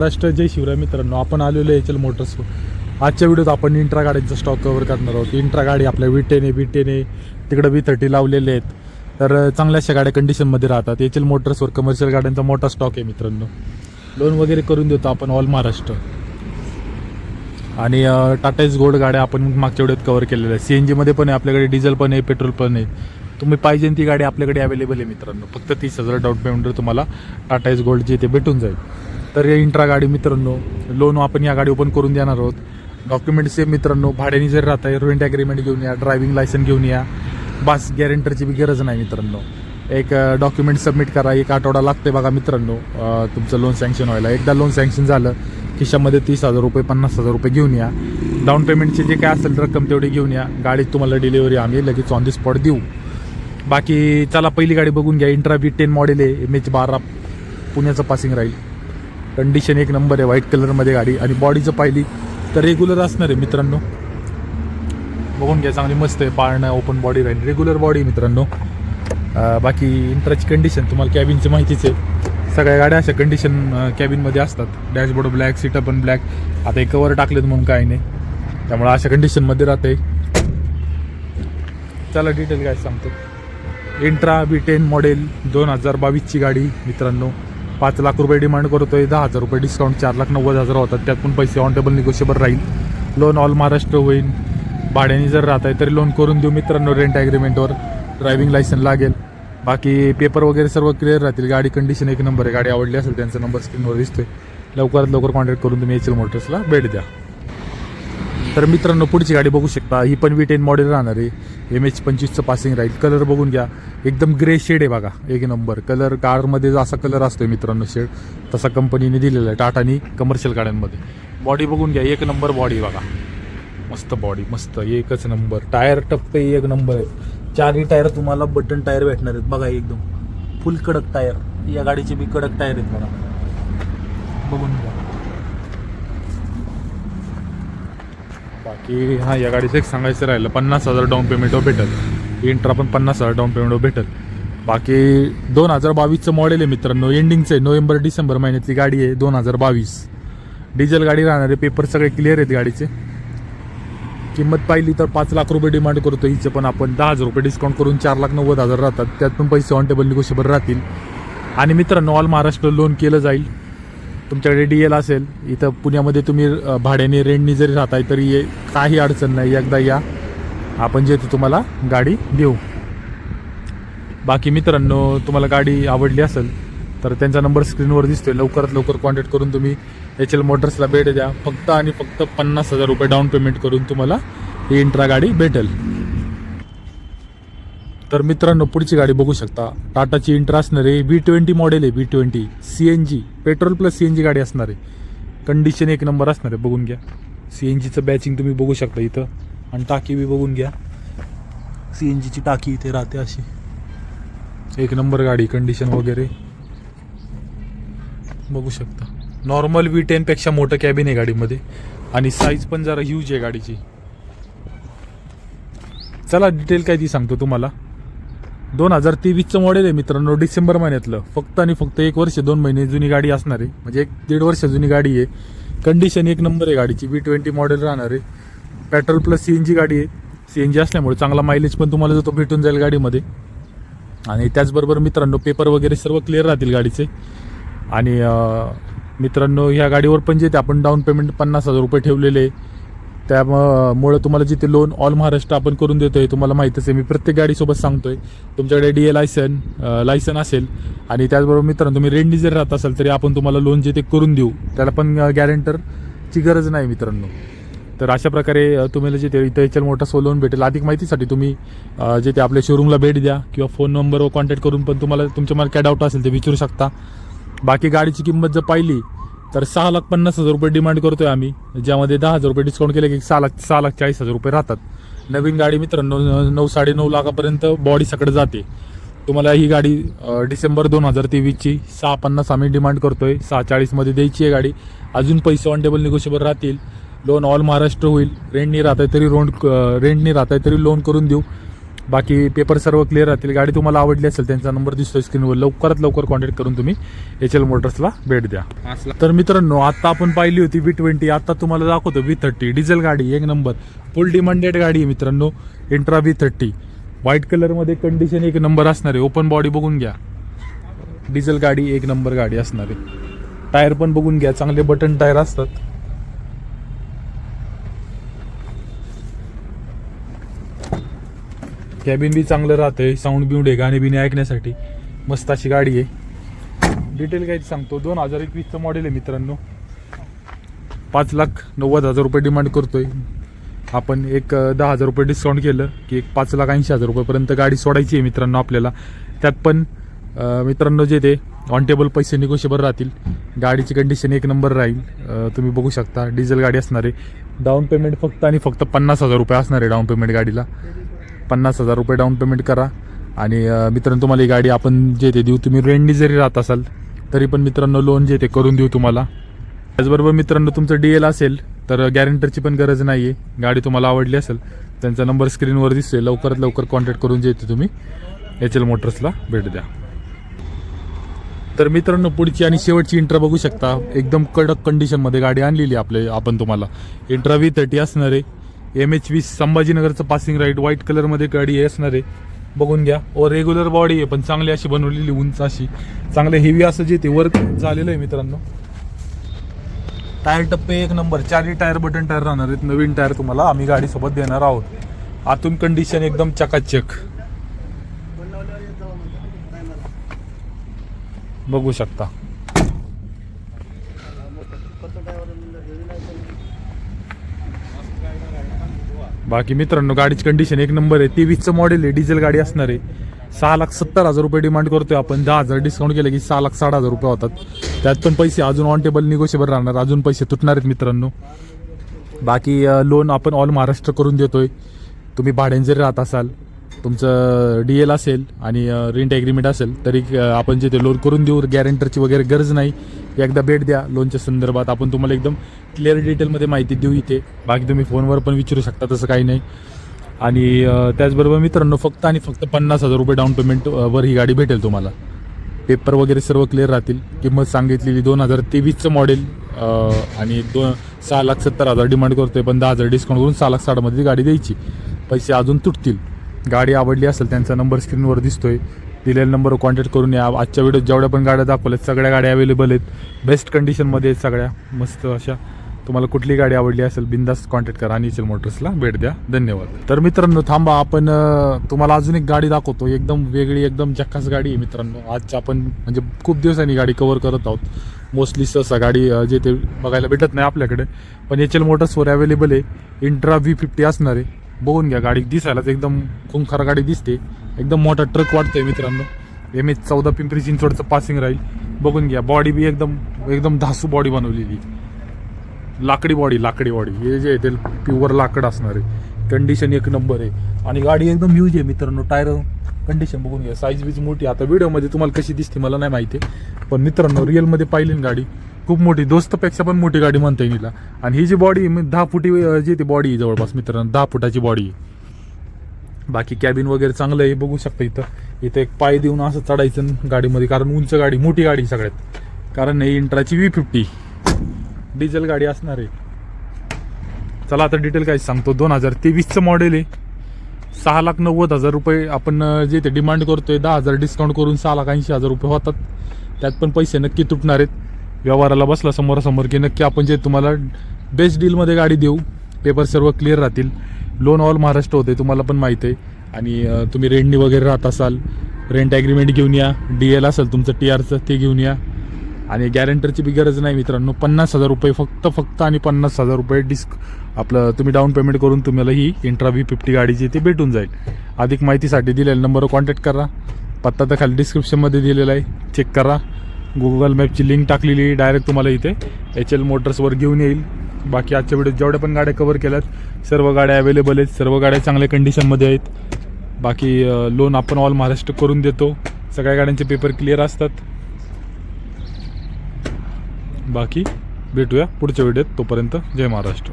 महाराष्ट्र जय शिवराय मित्रांनो. आपण आलेलो एच एल मोटर्स आजच्या व्हिडिओत आपण इंट्रा गाड्यांचा स्टॉक कव्हर करणार आहोत. इंट्रा गाडी आपल्या विटेने बिटेने तिकडं बी थर्टी लावलेले आहेत. तर चांगल्याशा गाड्या कंडिशनमध्ये राहतात. एच एल मोटर्सवर कमर्शियल गाड्यांचा मोठा स्टॉक आहे मित्रांनो. लोन वगैरे करून देतो आपण ऑल महाराष्ट्र. आणि टाटा एस गोल्ड गाड्या आपण मागच्या वेळेत कव्हर केलेल्या आहेत. सी एन जीमध्ये पण आहे आपल्याकडे डिझेल पण आहे पेट्रोल पण आहे. तुम्ही पाहिजे ती गाडी आपल्याकडे अवेलेबल आहे मित्रांनो. फक्त तीस हजार डाऊन पेमेंटवर तुम्हाला टाटा एस गोल्डची ते भेटून जाईल. तर या इंट्रा गाडी मित्रांनो लोन आपण या गाडी ओपन करून देणार आहोत. डॉक्युमेंट सेम मित्रांनो भाड्याने जर राहत आहे रेंट ॲग्रीमेंट घेऊन या ड्रायव्हिंग लायसन घेऊन या. बस गॅरेंटरची बी गरज नाही मित्रांनो. एक डॉक्युमेंट सबमिट करा एक आठवडा लागते बघा मित्रांनो. तुमचं लोन सँक्शन व्हायला. एकदा लोन सँक्शन झालं खिशामध्ये तीस हजार रुपये पन्नास हजार रुपये घेऊन या. डाऊन पेमेंटची जे काय असेल रक्कम तेवढी घेऊन या. गाडीत तुम्हाला डिलिव्हरी आम्ही लगेच ऑन दी स्पॉट देऊ. बाकी चला पहिली गाडी बघून घ्या. इंट्रा बी टेन मॉडेल आहे एम एच बारा. पुण्याचं पासिंग राहील. कंडिशन एक नंबर आहे व्हाईट कलरमध्ये गाडी. आणि बॉडीचं पाहिली तर रेग्युलर असणार आहे मित्रांनो. बघून घ्या चांगली मस्त आहे पाळणं ओपन बॉडी राहील. रेग्युलर बॉडी मित्रांनो. बाकी इंट्राची कंडिशन तुम्हाला कॅबिनची माहितीच आहे. सगळ्या गाड्या अशा कंडिशन कॅबिनमध्ये असतात. डॅशबोर्ड ब्लॅक सीटं पण ब्लॅक आता हे कवर टाकलेत म्हणून काही नाही. त्यामुळे अशा कंडिशनमध्ये राहते चला डिटेल काय सांगतो. इंट्रा बी टेन मॉडेल दोन हजार बावीसची गाडी मित्रांनो. पाच लाख रुपये डिमांड करतो आहे दहा हजार रुपये डिस्काउंट चार लाख नव्वद हजार होतात. त्यात पण पैसे ऑन टेबल निगोशिएबल राहील. लोन ऑल महाराष्ट्र होईल. भाड्याने जर राहत आहे तरी लोन करून देऊ मित्रांनो रेंट ॲग्रीमेंटवर ड्रायव्हिंग लायसन लागेल. बाकी पेपर वगैरे सर्व क्लिअर राहतील. गाडी कंडिशन एक नंबर आहे. गाडी आवडली असेल त्यांचा नंबर स्क्रीनवर दिसतोय. लवकरात लवकर कॉन्टॅक्ट करून तुम्ही एच एल मोटर्सला भेट द्या. तर मित्रांनो पुढची गाडी बघू शकता. ही पण वी टेन मॉडेल राहणार आहे. एम एच पंचवीसचं पासिंग राहील. कलर बघून घ्या. एकदम ग्रे शेड आहे बघा. एक नंबर कलर कारमध्ये असा कलर असतोय मित्रांनो शेड तसा कंपनीने दिलेला आहे. टाटानी कमर्शियल गाड्यांमध्ये. बॉडी बघून घ्या. एक नंबर बॉडी बघा. मस्त बॉडी मस्त. एकच नंबर टायर टप्पे एक नंबर आहेत चारही टायर तुम्हाला बटन टायर भेटणार आहेत. बघा एकदम. फुल कडक टायर या गाडीचे बी कडक टायर आहेत बघा. बघून घ्या. की हां या गाडीचं एक सांगायचं राहिलं पन्नास हजार डाऊन पेमेंटवर भेटेल. इंट्रा पण पन्नास हजार डाऊन पेमेंटवर भेटेल. बाकी दोन हजार बावीसचं मॉडेल आहे मित्रांनो एंडिंगचं आहे. नोव्हेंबर डिसेंबर महिन्यातली गाडी आहे दोन हजार बावीस. डिझेल गाडी राहणार आहे पेपर सगळे क्लिअर आहेत गाडीचे. किंमत पाहिली तर पाच लाख रुपये डिमांड करतो. हिचे पण आपण दहा हजार रुपये डिस्काउंट करून चार लाख नव्वद हजार राहतात. त्यात पण पैसे ऑन टेबल निगोशिएबल राहतील. आणि मित्रांनो ऑल महाराष्ट्र लोन केलं जाईल. तुमच्याकडे डी एल असेल इथं पुण्यामध्ये तुम्ही भाड्याने रेंटनी जरी राहताय तरी काही अडचण नाही. एकदा या आपण जे तुम्हाला गाडी देऊ. बाकी मित्रांनो तुम्हाला गाडी आवडली असेल तर त्यांचा नंबर स्क्रीनवर दिसतोय. लवकरात लवकर कॉन्टॅक्ट करून तुम्ही एच एल मोटर्सला भेट द्या. फक्त आणि फक्त पन्नास हजार रुपये डाऊन पेमेंट करून तुम्हाला ही इंट्रा गाडी भेटेल. तर मित्रांनो पुढची गाडी बघू शकता. टाटाची इंट्रा असणार आहे बी ट्वेंटी मॉडेल आहे B twenty. C N G petrol plus C N G गाडी असणार आहे. कंडिशन एक नंबर असणार आहे बघून घ्या. सी एन जीचं बॅचिंग तुम्ही बघू शकता इथं. आणि टाकी बी बघून घ्या. सी एन जीची टाकी इथे राहते अशी. एक नंबर गाडी कंडिशन वगैरे. बघू शकता. नॉर्मल वी टेनपेक्षा मोठं कॅबिन आहे गाडीमध्ये. आणि साईज पण जरा ह्यूज आहे गाडीची. चला डिटेल काय ती सांगतो तुम्हाला. दोन हजार तेवीसचं मॉडेल आहे मित्रांनो डिसेंबर महिन्यातलं. फक्त आणि फक्त एक वर्ष दोन महिने जुनी गाडी असणार आहे. म्हणजे एक दीड वर्ष जुनी गाडी आहे. कंडिशन एक नंबर आहे गाडीची. बी ट्वेंटी मॉडेल राहणार आहे. Petrol plus C N G गाडी आहे. सी एन जी असल्यामुळे चांगला मायलेज पण तुम्हाला जो तो भेटून जाईल गाडीमध्ये. आणि त्याचबरोबर मित्रांनो पेपर वगैरे सर्व क्लिअर राहतील गाडीचे. आणि मित्रांनो ह्या गाडीवर पण जे ते आपण डाऊन पेमेंट पन्नास हजार रुपये ठेवलेले त्यामुळं तुम्हाला जिथे लोन ऑल महाराष्ट्र आपण करून देतोय तुम्हाला माहीतच आहे. मी प्रत्येक गाडीसोबत सांगतोय तुमच्याकडे डी ए लायसन लायसन असेल आणि त्याचबरोबर मित्रांनो तुम्ही रेंटनी जर राहत असाल तरी आपण तुम्हाला लोन जे ते करून देऊ. त्याला पण गॅरेंटरची गरज नाही मित्रांनो. तर अशा प्रकारे तुम्हाला जे ते इथं याच्यावर मोठा सो लोन भेटेल अधिक माहितीसाठी तुम्ही जिथे जे ते आपल्या शोरूमला भेट द्या किंवा फोन नंबरवर कॉन्टॅक्ट करून पण तुम्हाला तुमच्या मला काय डाऊट असेल ते विचारू शकता. बाकी गाडीची किंमत जर पाहिली तर सहा लाख पन्नास हजार रुपये डिमांड करतोय आम्ही. ज्यामध्ये दहा हजार रुपये डिस्काउंट केले की सहा लाख सहा लाख चाळीस हजार रुपये राहतात. नवीन गाडी मित्रांनो न- नऊ साडेनऊ लाखापर्यंत बॉडी सकडे जाते. तुम्हाला ही गाडी डिसेंबर दोन हजार तेवीसची सहा पन्नास आम्ही डिमांड करतोय. सहा चाळीसमध्ये द्यायची आहे गाडी. अजून पैसे ऑन टेबल निगोशिएबल राहतील. लोन ऑल महाराष्ट्र होईल. रेंटनी राहत आहे तरी लोन रेंटनी राहत आहे तरी लोन करून देऊ. बाकी पेपर सर्व क्लिअर राहतील. गाडी तुम्हाला आवडली असेल त्यांचा नंबर दिसतोय स्क्रीनवर लवकरात लवकर कॉन्टॅक्ट करून तुम्ही एच एल मोटर्सला भेट द्या. तर मित्रांनो आता आपण पाहिली होती व्ही ट्वेंटी आता तुम्हाला दाखवतो व्ही थर्टी डिझेल गाडी एक नंबर फुल डिमांडेड गाडी आहे मित्रांनो. इंट्रा व्ही थर्टी व्हाईट कलरमध्ये कंडिशन एक नंबर असणार आहे. ओपन बॉडी बघून घ्या. डिझेल गाडी एक नंबर गाडी असणार आहे. टायर पण बघून घ्या. चांगले बटन टायर असतात. कॅबिन बी चांगलं राहतंय. साऊंड बिऊंड आहे गाणी बिणी ऐकण्यासाठी. मस्त अशी गाडी आहे. डिटेल काय सांगतो दोन हजार एकवीसचं मॉडेल आहे मित्रांनो. पाच लाख नव्वद हजार रुपये डिमांड करतोय. आपण एक दहा हजार रुपये डिस्काउंट केलं की एक पाच लाख ऐंशी हजार रुपयेपर्यंत गाडी सोडायची आहे मित्रांनो आपल्याला. त्यात पण मित्रांनो जे ते ऑन टेबल पैसे निगोशिएबल राहतील. गाडीची कंडिशन एक नंबर राहील. तुम्ही बघू शकता डिझेल गाडी असणार आहे. डाऊन पेमेंट फक्त आणि फक्त पन्नास हजार रुपये असणार आहे डाऊन पेमेंट गाडीला. पन्नास हजार रुपये डाऊन पेमेंट करा. आणि मित्रांनो तुम्हाला ही गाडी आपण जे ते देऊ तुम्ही रेंटनी जरी राहत असाल तरी पण मित्रांनो लोन जे ते करून देऊ तुम्हाला. त्याचबरोबर मित्रांनो तुमचं डी एल असेल तर गॅरेंटरची पण गरज नाही आहे गाडी तुम्हाला आवडली असेल त्यांचा नंबर स्क्रीनवर दिसतोय. लवकरात लवकर कॉन्टॅक्ट करून जे तुम्ही एच एल मोटर्सला भेट द्या. तर मित्रांनो पुढची आणि शेवटची इंट्रा बघू शकता. एकदम कडक कंडिशनमध्ये गाडी आणलेली आपले आपण तुम्हाला. इंट्रा व्ही थर्टी असणार. आहे एम एच वीस संभाजीनगरचं पासिंग राईट व्हाईट कलरमध्ये गाडी असणार आहे. बघून घ्या. ओ रेग्युलर बॉडी आहे पण चांगली अशी बनवलेली उंच अशी. चांगले हेवी असं जे ते वर्क झालेलं आहे मित्रांनो. टायर टप्पे एक नंबर. चारही टायर बटन टायर राहणार आहेत. नवीन टायर तुम्हाला आम्ही गाडीसोबत देणार आहोत. आतून कंडिशन एकदम चकाचक. बघू शकता. बाकी मित्रांनो गाडीची कंडिशन एक नंबर आहे. तेवीसचं मॉडेल आहे डिझेल गाडी असणार आहे. सहा लाख सत्तर हजार रुपये डिमांड करतोय आपण. दहा हजार डिस्काउंट केलं की सहा लाख साठ हजार रुपये होतात. त्यात पण पैसे अजून ऑन टेबल निगोशिएबल राहणार. अजून पैसे तुटणार आहेत मित्रांनो. बाकी लोन आपण ऑल महाराष्ट्र करून देतोय. तुम्ही भाड्याने जरी राहत असाल तुमचं डी एल असेल आणि रेंट ॲग्रीमेंट असेल तरी आपण जे ते लोन करून देऊ गॅरेंटरची वगैरे गरज नाही. एकदा भेट द्या लोनच्या संदर्भात. आपण तुम्हाला एकदम क्लिअर डिटेलमध्ये माहिती देऊ इथे. बाकी तुम्ही फोनवर पण विचारू शकता तसं काही नाही. आणि त्याचबरोबर मित्रांनो फक्त आणि फक्त पन्नास हजार रुपये डाऊन पेमेंटवर ही गाडी भेटेल तुम्हाला. पेपर वगैरे सर्व क्लिअर राहतील. किंमत सांगितलेली दोन हजार तेवीसचं मॉडेल आणि दोन सहा लाख सत्तर हजार डिमांड करतोय पण दहा हजार डिस्काउंट करून सहा लाख साठमध्ये गाडी द्यायची. पैसे अजून तुटतील. गाडी आवडली असेल त्यांचा नंबर स्क्रीनवर दिसतोय. दिलेल्या नंबरवर कॉन्टॅक्ट करून या. आजच्या व्हिडिओत जेवढ्या पण गाड्या दाखवल्यात सगळ्या गाड्या अवेलेबल आहेत. बेस्ट कंडिशनमध्ये आहेत सगळ्या. मस्त अशा. तुम्हाला कुठली गाडी आवडली असेल बिंदास कॉन्टॅक्ट करा. अनिचल मोटर्सला भेट द्या. धन्यवाद. तर मित्रांनो थांबा. आपण तुम्हाला अजून एक गाडी दाखवतो. एकदम वेगळी एकदम जक्कास गाडी आहे मित्रांनो. आजच्या आपण म्हणजे खूप दिवसांनी गाडी कवर करत आहोत. मोस्टली सहसा गाडी जे ते बघायला भेटत नाही आपल्याकडे. पण एच एल मोटर्सवर अवेलेबल आहे. इंट्रा व्ही फिफ्टी असणार आहे. बघून घ्या. गाडी दिसायलाच एकदम खुंखार गाडी दिसते. एकदम मोठा ट्रक वाटतोय मित्रांनो. एम एच चौदा पिंपरी चिंचवडचं पासिंग राहील बघून घ्या बॉडी बी एकदम एकदम धासू बॉडी बनवलेली. लाकडी बॉडी लाकडी बॉडी हे जे आहे ते प्युअर लाकड असणार आहे. कंडिशन एक नंबर आहे. आणि गाडी एकदम ह्यूज आहे मित्रांनो. टायर कंडिशन बघून घ्या. साईज बीज मोठी आता व्हिडिओमध्ये तुम्हाला कशी दिसते मला नाही माहिती पण मित्रांनो रिअलमध्ये पाहिली ना गाडी. खूप मोठी दोस्तपेक्षा पण मोठी गाडी म्हणता येईल आणि ही जी बॉडी दहा फुटी जी ती बॉडी आहे जवळपास मित्रांनो. दहा फुटाची बॉडी आहे. बाकी कॅबिन वगैरे चांगलं आहे बघू शकता इथं. इथं एक पाय देऊन असं चढायचं गाडीमध्ये कारण उंच गाडी मोठी गाडी सगळ्यात. कारण ही इंट्राची व्ही फिफ्टी डिझेल गाडी असणार आहे. चला आता डिटेल काय सांगतो. दोन हजार तेवीसचं मॉडेल आहे. सहा लाख नव्वद हजार रुपये आपण जे ते डिमांड करतोय दहा हजार डिस्काउंट करून सहा लाख ऐंशी हजार रुपये होतात. त्यात पण पैसे नक्की तुटणार आहेत. व्यवहाराला बसला समोरासमोर की नक्की आपण जे तुम्हाला बेस्ट डीलमध्ये गाडी देऊ पेपर सर्व क्लिअर राहतील. लोन ऑल महाराष्ट्र होते तुम्हाला पण माहिती आहे. आणि तुम्ही रेंटनी वगैरे राहत असाल रेंट ॲग्रीमेंट घेऊन या डी एल असेल तुमचं टी आरचं ते घेऊन या. आणि गॅरंटरची बी गरज नाही मित्रांनो पन्नास हजार रुपये फक्त फक्त आणि पन्नास हजार रुपये डिस्क आपलं तुम्ही डाऊन पेमेंट करून तुम्हाला ही इंट्रा व्ही फिफ्टी गाडीची ती भेटून जाईल. अधिक माहितीसाठी दिलेल्या नंबरवर कॉन्टॅक्ट करा. पत्ता तर खाली डिस्क्रिप्शनमध्ये दिलेला आहे. चेक करा. गुगल मॅपची लिंक टाकलेली डायरेक्ट तुम्हाला इथे. एच एल मोटर्सवर घेऊन येईल. बाकी आजच्या व्हिडिओत जेवढ्या पण गाड्या कवर केल्यात सर्व गाड्या अवेलेबल आहेत सर्व गाड्या चांगल्या कंडिशनमध्ये आहेत. बाकी लोन आपण ऑल महाराष्ट्र करून देतो. सगळ्या गाड्यांचे पेपर क्लिअर असतात. बाकी भेटूया पुढच्या व्हिडिओत तोपर्यंत जय महाराष्ट्र.